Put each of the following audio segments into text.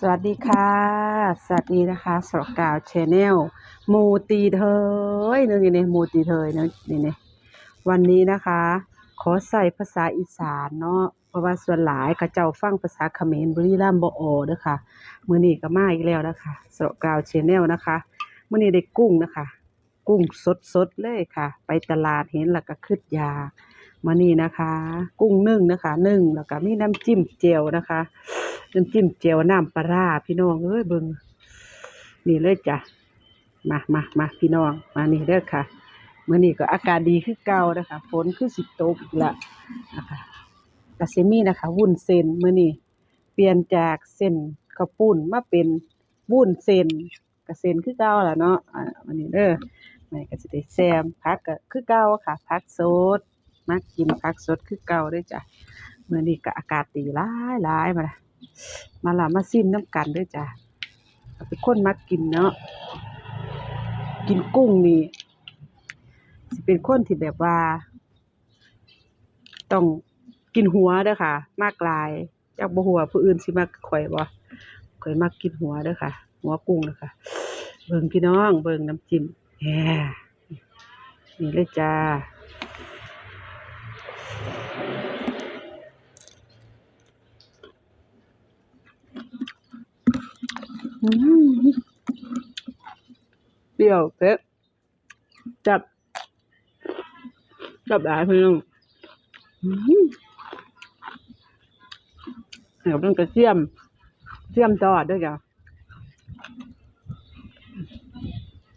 สวัสดีค่ะ สวัสดีนะคะสรกาวชแนลมูตีเทยนึงนี่นี่มูตีเทยนึงนี่นี่วันนี้นะคะ ขอใส่ภาษาอีสานเนาะเพราะว่าส่วนหลายเขาเจ้าฟังภาษาเขมรบุรีรัมย์บ่ออกเด้อค่ะมื้อนี้ก็มาอีกแล้วนะคะสรกาวชแนลนะคะมื้อนี้ได้กุ้งนะคะ กุ้งสดๆเลยค่ะ ไปตลาดเห็นแล้วก็คิดยาก มานี่นะคะ กุ้งนึ่งนะคะนึ่งแล้วก็มีน้ำจิ้มเจียวนะคะน้ำจิ้มเจียวน้ำปลาพี่น้องเอ้ยเบิ่งนี่เลยจ้ะมามามาพี่น้องมานี่เด้อค่ะมื้อนี้ก็อากาศดีคือเก่านะคะฝนคือสิตกอีกละนะคะกะสิมีนะคะวุ้นเส้นมื้อนี้เปลี่ยนจากเส้นข้าวปุ้นมาเป็นวุ้นเส้นกะเส้นคือเก่าละเนาะอ่าวันนี้เด้อแม่ก็สิได้แซมผักก็คือเก่าค่ะผักสด มากินผักสดคือเก่าเด้จ้ะมื้อนี้ก็อากาศดีหลายหลายมาละมาละมาซิมน้ำกันด้วยจ้ะเป็นคนมักกินเนาะกินกุ้งนี่สิเป็นคนที่แบบว่า ต้องกินหัวเด้อค่ะ มากลายจากบ่หัวผู้อื่นสิมักข่อยบ่ข่อยมักกินหัวเด้อค่ะ หัวกุ้งเด้อค่ะ เบิ่งพี่น้อง เบิ่งน้ำจิ้มแหมนี่เลยจ้า เปรี้ยวเผ็ดจับ จับได้พี่น้องเดี๋ยวเป็นกระเทียมเทียมทอดด้วยจ้ะ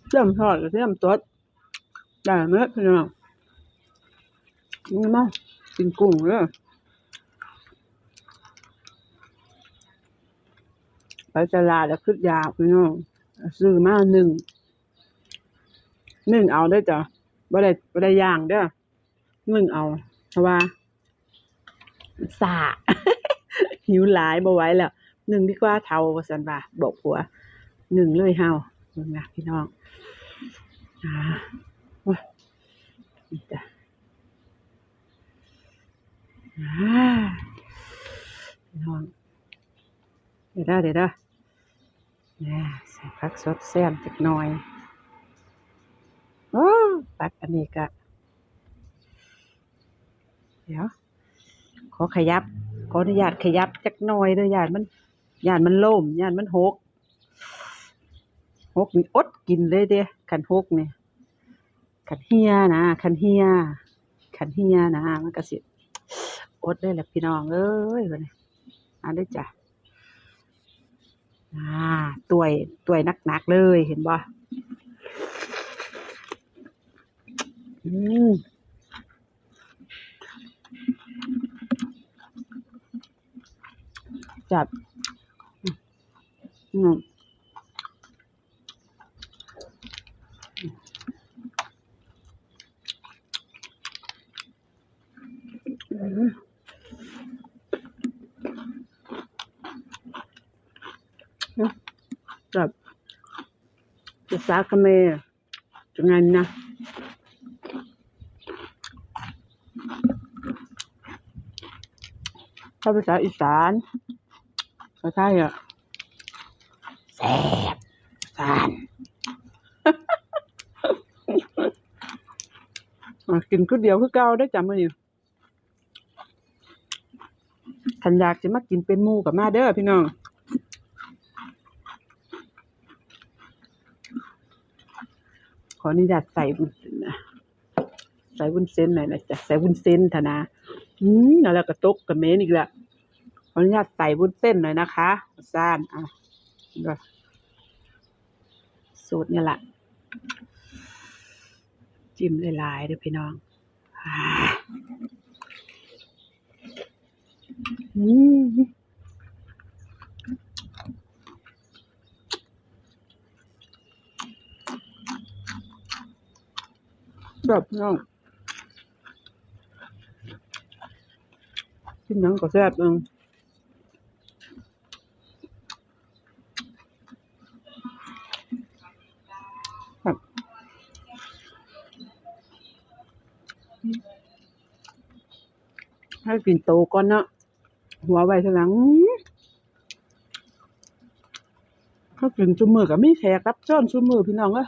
เทียมทอดกระเทียมสดได้ไหมพี่น้องนี่มากินกุ้งเลยไป ตลาดแล้วขึ้นยาพี่น้องซื้อมาหนึ่งหนึ่งเอาได้จ้ะบ่ได้บ่ได้ย่างเด้อหนึ่งเอาเพราะว่าสาหิวหลายบ่ไหวแล้วหนึ่งดีกว่าเทาว่าซั่นว่าบอกผัวหนึ่งเลยเฮาเบิ่งนะพี่น้องอ่าโอ้ยนี่จ้ะอ่าพี่น้องเดี๋ยวเด้อเดี๋ยวเด้ อแหน่ใส่ผักสดแซ่บจักหน่อยโอ้ปักอันนี้ก็เดี๋ยวขอขยับ ขออนุญาตขยับจักหน่อยเด้อยานมันยานมันล่มยานมันหกหกนี่อดกินเลยเด้คันหกเนี่คันเฮียนะคันเฮียคันเฮียนะมันก็สิอดได้แหละพี่น้องเอ้ยวันนี้อันได้จ้ะ อ่าตัวตัวหนักๆเลยเห็นบ่อืมจับอืมอืมจับ จะสากเมจะไงนะถ้าภาษาอีสานภาษาอะแซ่บสานกินคือเดียวคือเก่าได้จำมื้อนี้คันอยากสิมากินเป็นหมูกับมาเด้อพี่น้อง ข ออนุญาตใส่บุญเส้นนะใส่บุญเส้นหน่อยนะจ๊ะใส่บุญเส้นธนาอืมแล้วก็ตกกับเมนอีกและขออนุญาตใส่วุ้นเส้นหน่อยนะคะซ่านอะก็สูตรเนี่ยแหละจิ้มหลายๆเด้อพี่น้องอ่าอืม แบบน้องกินนังก็แซ่บเองครับให้กินโตก่อนเนาะหัวไว้ทีหลังเขากินซุมมือกับมีแขกรับเชิญซุมือพี่น้องเอ้ย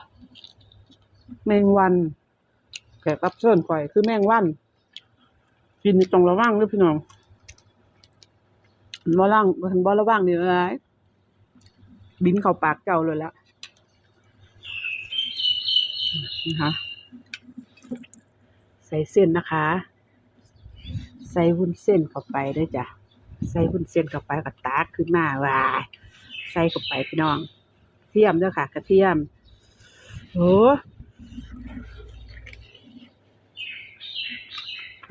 แมงวัน แขกรับเชิญข่อย คือแมงวันกินนี่ต้องระวังเด้วยพี่น้องบ่ระวังบ่ระวังนี่เลยบินเข้าปากเจ้าเลยละนะคะใส่เส้นนะคะ ใส่วุ้นเส้นเข้าไปเด้จ้ะใส่วุ้นเส้นเข้าไปก็ตาขึ้นมาวายใส่เข้าไปพี่น้องเทียมเด้อค่ะ กระเทียมโอ้อืม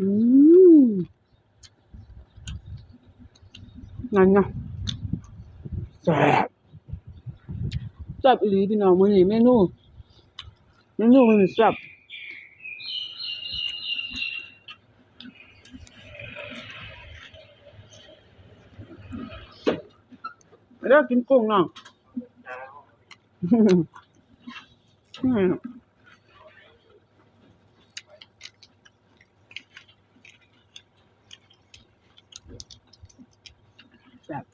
นั่นเนาะแซ่บแซ่บอีหลีพี่น้องมื้อนี้เมนูเมนูมื้อนี้แซ่บไปเด้อกินกุ้งน้อง อืมแบบ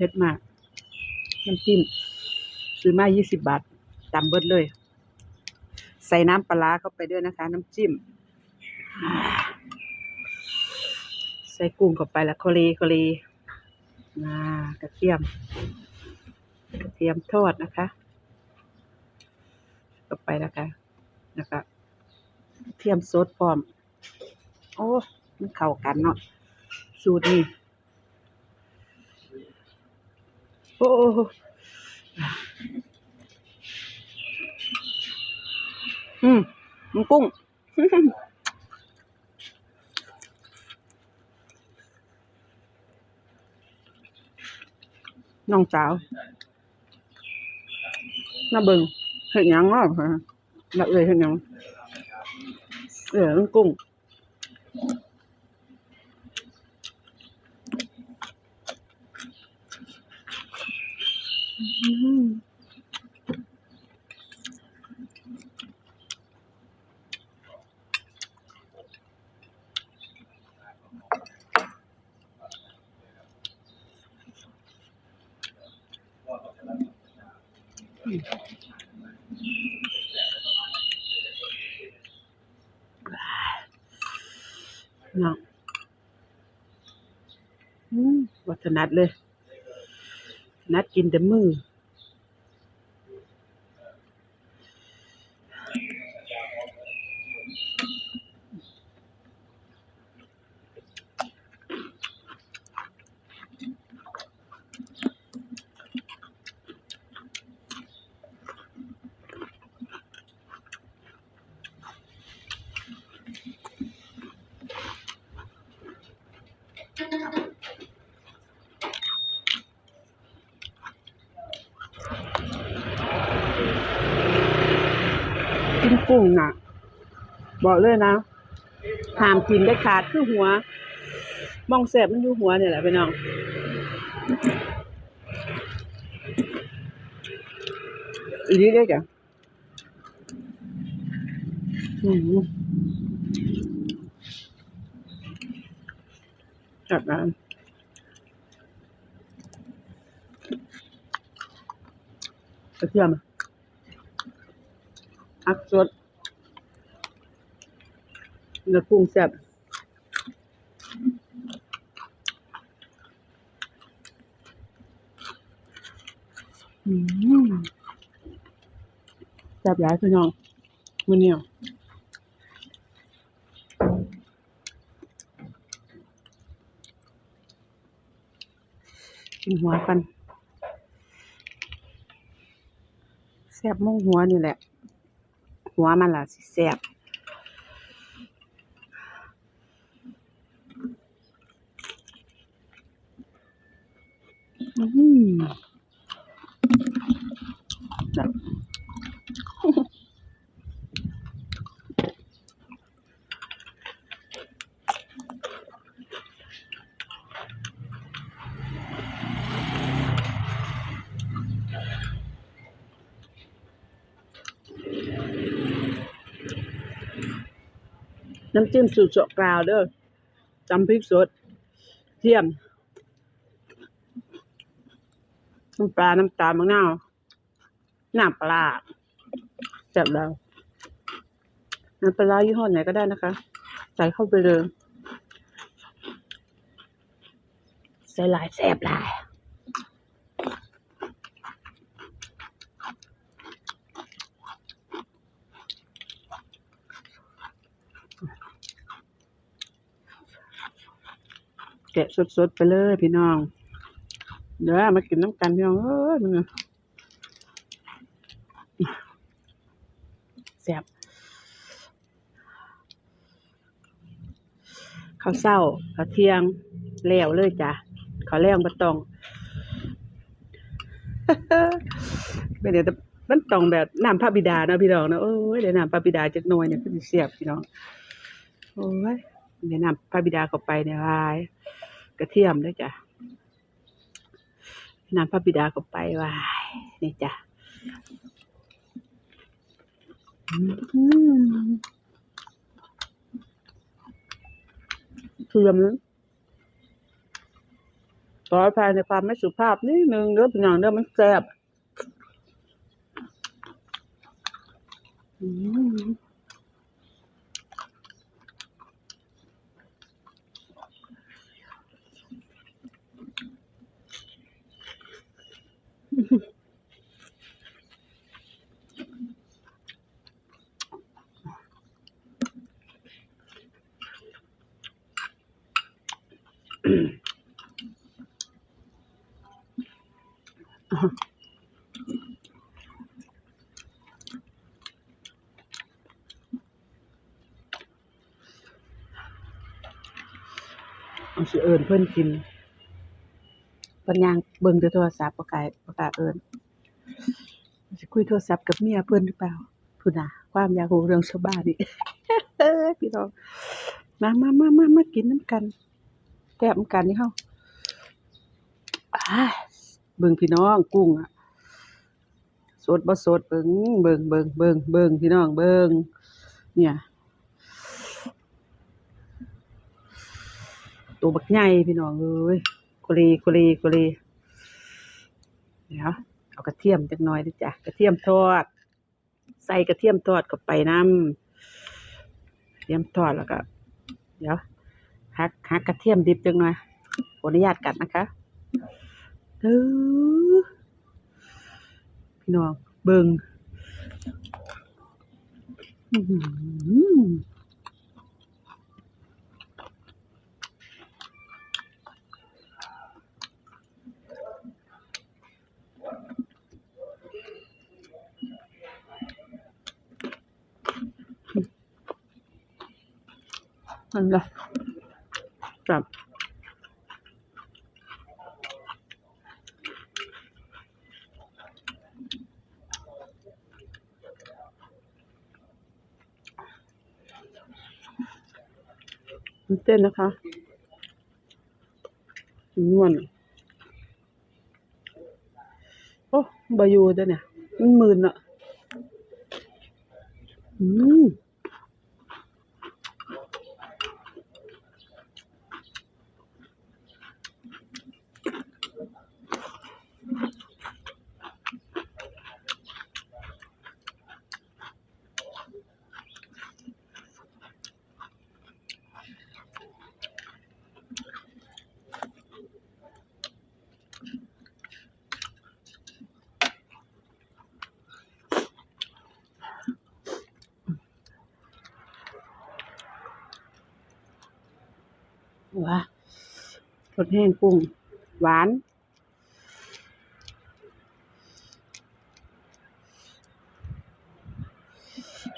เผ็ดมาก น้ำจิ้มซื้อมายี่สิบบาทตำเบิดเลย ใส่น้ำปลาเข้าไปด้วยนะคะ น้ำจิ้ม ใส่กุ้งเข้าไปแล้วโคเลโคเลอ่ากระเทียม กระเทียมทอดนะคะเข้าไปนะคะแล้วก็กระเทียมสดพร้อม โอ้ มันเข้ากันเนาะสูตรนี้ โอ้อืมมันกุ้งน้องสาวน่าเบิ่ เห็นยังเนาะฮะน่าเอ่ยเห็นยังเออมันกุ้งอืมเนาะอืมวัฒนัดเลย นัดกินแต่มือ กุ้งน่ะ บอกเลยนะหามกินได้ขาดคือหัว มองแสบมันอยู่หัวเนี่ยแหละพี่น้องอีนี้ได้จ้ะอืมจัดน้ำกระเทียมอักสด เนื้อกุ้งแซ่บอืมแซ่บหลายพี่น้องมื้อนี้อะกินหัวกันแซ่บมองหัวนี่แหละ หัวมันล่ะสิแซ่บอืมแบบ น้ำจิ้มสูตรสกาวเด้อตำพริกสด เทียมน้ำปลา น้ำตาลมะนาวน้ำปลาจับแล้วน้ำปลาร้ายี่ห้อไหนก็ได้นะคะ ใส่เข้าไปเลย ใส่หลายแสบหลายะสดๆไปเลยพี่น้อง เดี๋ยวมากินน้ำกันพี่น้องเอ้ยมึงอแซ่บข้าวเศร้าข้าวเที่ยงแล้วเลยจ้ะข้าวแรงบ่ต้องไม่เดี๋ยวมันตองแบบน้ำพระบิดานะพี่น้องนะโอ้ยเดี๋ยวน้ำพระบิดาจักหน่อยเนี่ยคือสิเสียบพี่น้องโอ้ยเดี๋ยวน้ำพระบิดาเข้าไปเนี่ยวาย กระเทียมด้วยจ้ะน้ำพระบิดาเข้าไปวายนี่จ้ะอืมเทียมนะขออภัยในความไม่สุภาพนิดนึงเด้อพี่น้องเด้อมันแซ่บอืม เอาสิเอิญเพิ่อนกิน พิ่นย่างเบิ่งแต่โทรศัพท์บ่กล้าบ่กล้าเอิญสิคุยโทรศัพท์กับเมียเพิ่นหรือเปล่าพุ่นน่ะ ความอยากรู้เรื่องชาวบ้านนี่พี่น้องมามามามามากินน้ำกันแต้มกันนี่เฮาอ้าเบิ่งพี่น้องกุ้งอะสดบ่สดเบิ่งเบิ่งเบิ่งเบิ่งเบิ่งพี่น้องเบิ่งเนี่ยตัวบักใหญ่พี่น้องเอ้ย โคเลโคเลโคเลเดี๋ยวเอากระเทียมจักหน่อยดิจ้ะกระเทียมทอด ใส่กระเทียมทอดเข้าไปน้ำกระเทียมทอดแล้วก็ เดี๋ยวหักหักกระเทียมดิบจังหน่อยขออนุญาตกัดนะคะเด้อพี่น้องเบิ่งอื้อ นั่นละจับมันเต้นนะคะนวลโอ้บายูเด้เนี่ยมันหมื่นอะอืม ว้า สดแห้งกุ้ง หวาน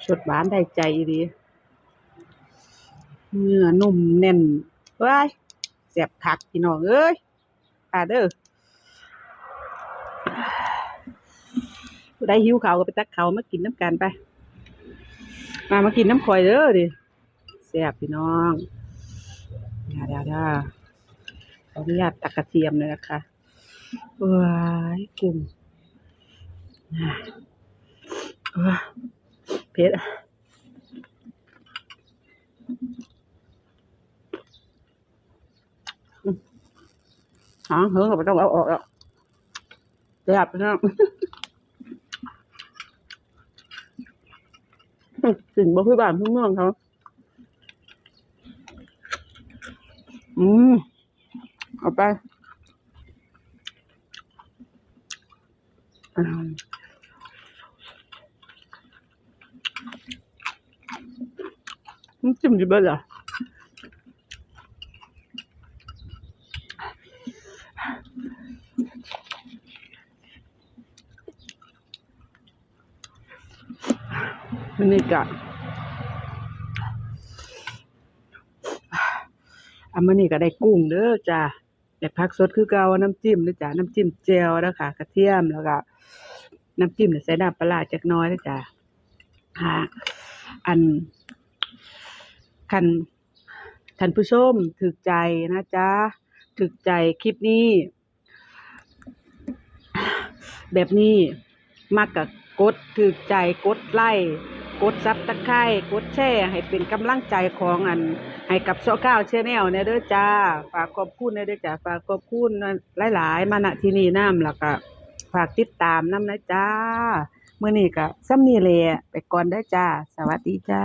สดหวานได้ใจดีเนื้อนุ่มแน่นว้ายแซ่บคักพี่น้องเอ้ยอาเด้อผู้หิวเขาวก็ไปตักเขาวมากินน้ำกันไป มามากินน้ำข่อยเด้อดิแซ่บพี่น้องยวเดี๋ยวเดี๋ยว ขออนุญาตตักกระเทียมเลยนะคะว้ายกุ้งอะเผ็ดอะอืมหางเหงเราไม่ต้องเอาออกแล้วแซ่บน้องสิ่งบ่คือบ้านคือเมืองเขา อืมเอา ไปอืมน้ำจิ้มจะเบิดเหรอนี่กะอันนี้ก็ได้กุ้งเด้อจ้า ได้ผักสดคือเก่าน้ำจิ้มเด้อจ้าน้ำจิ้มแจ่วนะคะกระเทียมแล้วก็น้ำจิ้มเนี่ยใส่น้ำปลาร้าจักน้อยเด้อจ้าหาอันคันท่านผู้ชมถูกใจนะจ๊ะถูกใจคลิปนี้ แบบนี้มักก็กดถูกใจกดไลค์ กดซับตะไคร้กดแช่ให้เป็นกำลังใจของอัน ให้กับโซเก้าเชนแนลเนี่ยเด้อจ้า ฝากขอบคุณเนี่ยเด้อจ้า ฝากขอบคุณหลาย ๆ มาณที่นี่น้ำแล้วก็ฝากติดตามน้ำนะจ้าเมื่อนี้ก็ซ้ำนี่เลยไปก่อนได้จ้า สวัสดีจ้า